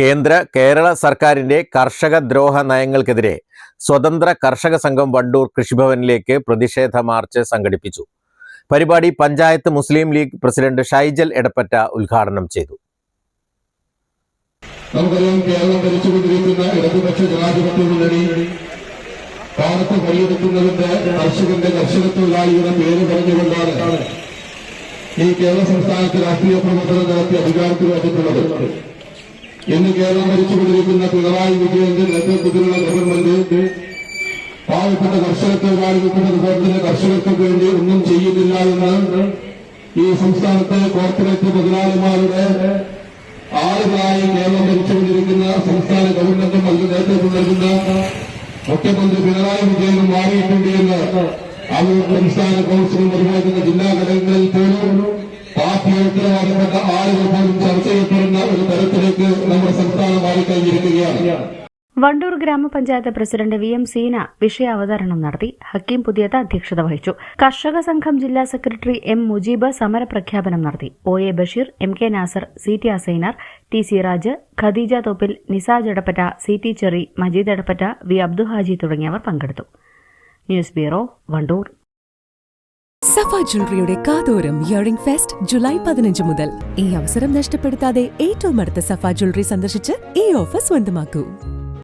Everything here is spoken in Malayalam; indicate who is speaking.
Speaker 1: കേന്ദ്ര കേരള സർക്കാരിന്റെ കർഷക ദ്രോഹ നയങ്ങൾക്കെതിരെ സ്വതന്ത്ര കർഷക സംഘം വണ്ടൂർ കൃഷിഭവനിലേക്ക് പ്രതിഷേധ മാർച്ച് സംഘടിപ്പിച്ചു. പരിപാടി പഞ്ചായത്ത് മുസ്ലിം ലീഗ് പ്രസിഡന്റ് ഷൈജൽ എടപ്പറ്റ ഉദ്ഘാടനം ചെയ്തു.
Speaker 2: നമുക്കറിയാം കേരളം ഭരിച്ചുകൊണ്ടിരിക്കുന്ന ഇടതുപക്ഷ ജനാധിപത്യ മുന്നണി പാടത്ത് കൈയെടുക്കുന്നതിന്റെ കർഷകന്റെ കർഷക തൊഴിലാളിയുടെ പേര് പറഞ്ഞുകൊണ്ടാണ് ഈ കേരള സംസ്ഥാനത്ത് രാഷ്ട്രീയ പ്രവർത്തനം നടത്തി അധികാരത്തിൽ വന്നിട്ടുള്ളത് ഇന്ന് കേരളം ഭരിച്ചുകൊണ്ടിരിക്കുന്ന പിണറായി വിജയന്റെ നേതൃത്വത്തിലുള്ള ഗവൺമെന്റ് പാവപ്പെട്ട കർഷക തൊഴിലാളികൾക്കും അതുപോലെ കർഷകർക്ക് വേണ്ടി ഒന്നും ചെയ്യുന്നില്ല എന്ന് ഈ സംസ്ഥാനത്തെ കോർപ്പറേറ്റ് മുതലാളിമാരുടെ ആളുകളായി കേരളം ഭരിച്ചുകൊണ്ടിരിക്കുന്ന സംസ്ഥാന ഗവൺമെന്റും അതിന് നേതൃത്വം നൽകുന്ന മുഖ്യമന്ത്രി പിണറായി വിജയനും മാറിയിട്ടുണ്ട് എന്ന് അവർ സംസ്ഥാന കൌൺസിലും അതുപോലെ തന്നെ ജില്ലാ
Speaker 3: വണ്ടൂർ ഗ്രാമപഞ്ചായത്ത് പ്രസിഡന്റ് വി എം സീന വിഷയാവതരണം നടത്തി ഹക്കീം പുതിയത്ത് അധ്യക്ഷത വഹിച്ചു. കർഷക സംഘം ജില്ലാ സെക്രട്ടറി എം മുജീബ് സമരപ്രഖ്യാപനം നടത്തി. O A Basheer M K Nasar C T Asainar T Siraj Khadeeja Thoppil Nisaj Edappatta C T Cheri Majeed Edappatta V Abdu Haji തുടങ്ങിയവർ പങ്കെടുത്തു. News bureau Vandoor.
Speaker 4: സഫ ജ്വല്ലറിയുടെ കാതോരം ഇയറിംഗ് ഫെസ്റ്റ് ജൂലൈ പതിനഞ്ച് മുതൽ. ഈ അവസരം നഷ്ടപ്പെടുത്താതെ ഏറ്റവും അടുത്ത സഫ ജ്വല്ലറി സന്ദർശിച്ച് ഈ ഓഫർ സ്വന്തമാക്കൂ.